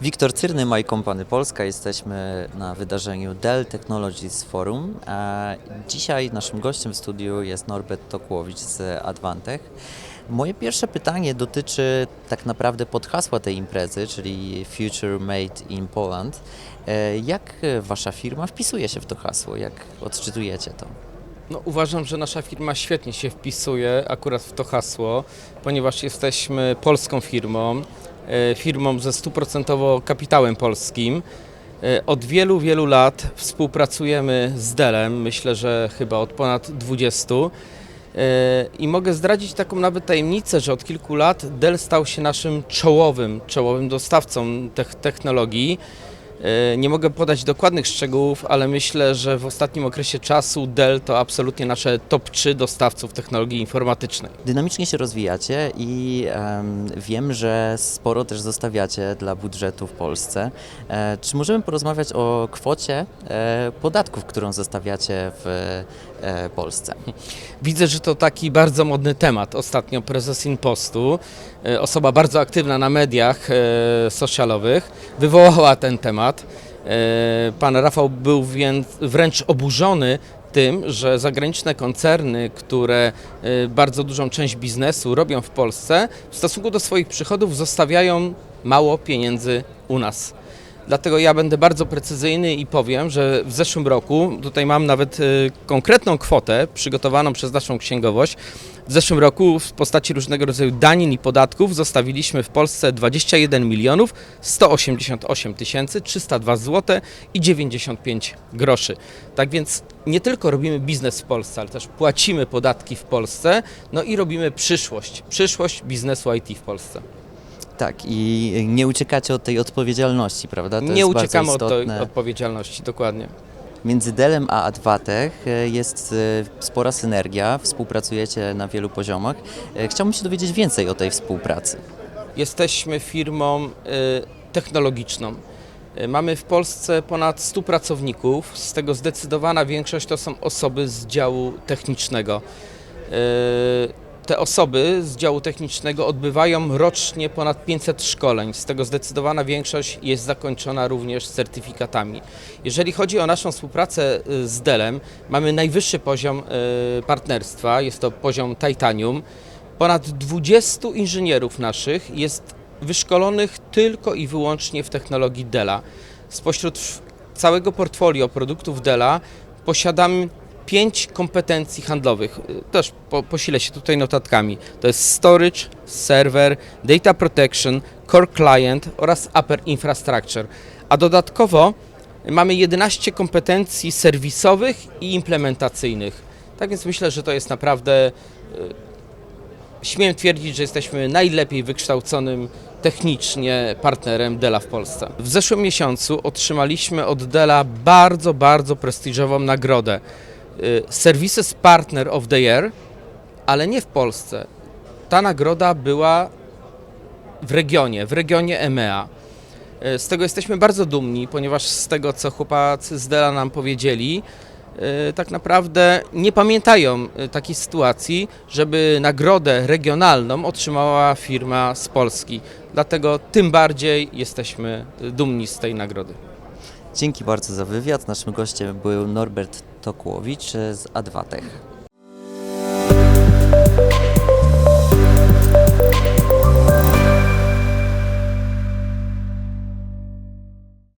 Wiktor Cyrny, My Company Polska. Jesteśmy na wydarzeniu Dell Technologies Forum. Dzisiaj naszym gościem w studiu jest Norbert Tokłowicz z Advantech. Moje pierwsze pytanie dotyczy tak naprawdę podhasła tej imprezy, czyli Future Made in Poland. E, Jak wasza firma wpisuje się w to hasło? Jak odczytujecie to? No, uważam, że nasza firma świetnie się wpisuje akurat w to hasło, ponieważ jesteśmy polską firmą, firmą ze stuprocentowo kapitałem polskim. E, Od wielu, wielu lat współpracujemy z Dellem, myślę, że chyba od ponad 20. E, I mogę zdradzić taką nawet tajemnicę, że od kilku lat Dell stał się naszym czołowym, czołowym dostawcą tech- technologii. E, Nie mogę podać dokładnych szczegółów, ale myślę, że w ostatnim okresie czasu Dell to absolutnie nasze top 3 dostawców technologii informatycznej. Dynamicznie się rozwijacie i em, wiem, że sporo też zostawiacie dla budżetu w Polsce. E, czy możemy porozmawiać o kwocie e, podatków, którą zostawiacie w e, Polsce? Widzę, że to taki bardzo modny temat. Ostatnio prezes Impostu, e, osoba bardzo aktywna na mediach e, socialowych, wywołała ten temat. E, Pan Rafał był więc wręcz oburzony tym, że zagraniczne koncerny, które e, bardzo dużą część biznesu robią w Polsce, w stosunku do swoich przychodów zostawiają mało pieniędzy u nas. Dlatego ja będę bardzo precyzyjny i powiem, że w zeszłym roku, tutaj mam nawet y, konkretną kwotę przygotowaną przez naszą księgowość. W zeszłym roku w postaci różnego rodzaju danin i podatków zostawiliśmy w Polsce 21 milionów 188 tysięcy 302 zł i 95 groszy. Tak więc nie tylko robimy biznes w Polsce, ale też płacimy podatki w Polsce, no i robimy przyszłość, przyszłość biznesu IT w Polsce. Tak, i nie uciekacie od tej odpowiedzialności, prawda? To nie uciekamy od tej odpowiedzialności, dokładnie. Między Dellem a Advatech e, jest e, spora synergia, współpracujecie na wielu poziomach. E, Chciałbym się dowiedzieć więcej o tej współpracy. Jesteśmy firmą technologiczną. Mamy w Polsce ponad 100 pracowników, z tego zdecydowana większość to są osoby z działu technicznego. Te osoby z działu technicznego odbywają rocznie ponad 500 szkoleń, z tego zdecydowana większość jest zakończona również certyfikatami. Jeżeli chodzi o naszą współpracę y, z Dellem, mamy najwyższy poziom y, partnerstwa, jest to poziom Titanium. Ponad 20 inżynierów naszych jest wyszkolonych tylko i wyłącznie w technologii Della. Spośród całego portfolio produktów Della posiadamy pięć kompetencji handlowych. Y, Też po, posilę się tutaj notatkami. To jest storage, server, data protection, core client oraz upper infrastructure. A dodatkowo mamy 11 kompetencji serwisowych i implementacyjnych. Tak więc myślę, że to jest naprawdę Śmiem twierdzić, że jesteśmy najlepiej wykształconym technicznie partnerem Della w Polsce. W zeszłym miesiącu otrzymaliśmy od Della bardzo, bardzo prestiżową nagrodę. Y, Services Partner of the Year, ale nie w Polsce. Ta nagroda była w regionie, w regionie EMEA. Y, Z tego jesteśmy bardzo dumni, ponieważ z tego, co chłopacy z Della nam powiedzieli, y, tak naprawdę nie pamiętają takiej sytuacji, żeby nagrodę regionalną otrzymała firma z Polski. Dlatego tym bardziej jesteśmy dumni z tej nagrody. Dzięki bardzo za wywiad. Naszym gościem był Norbert Tokłowicz z Advatech.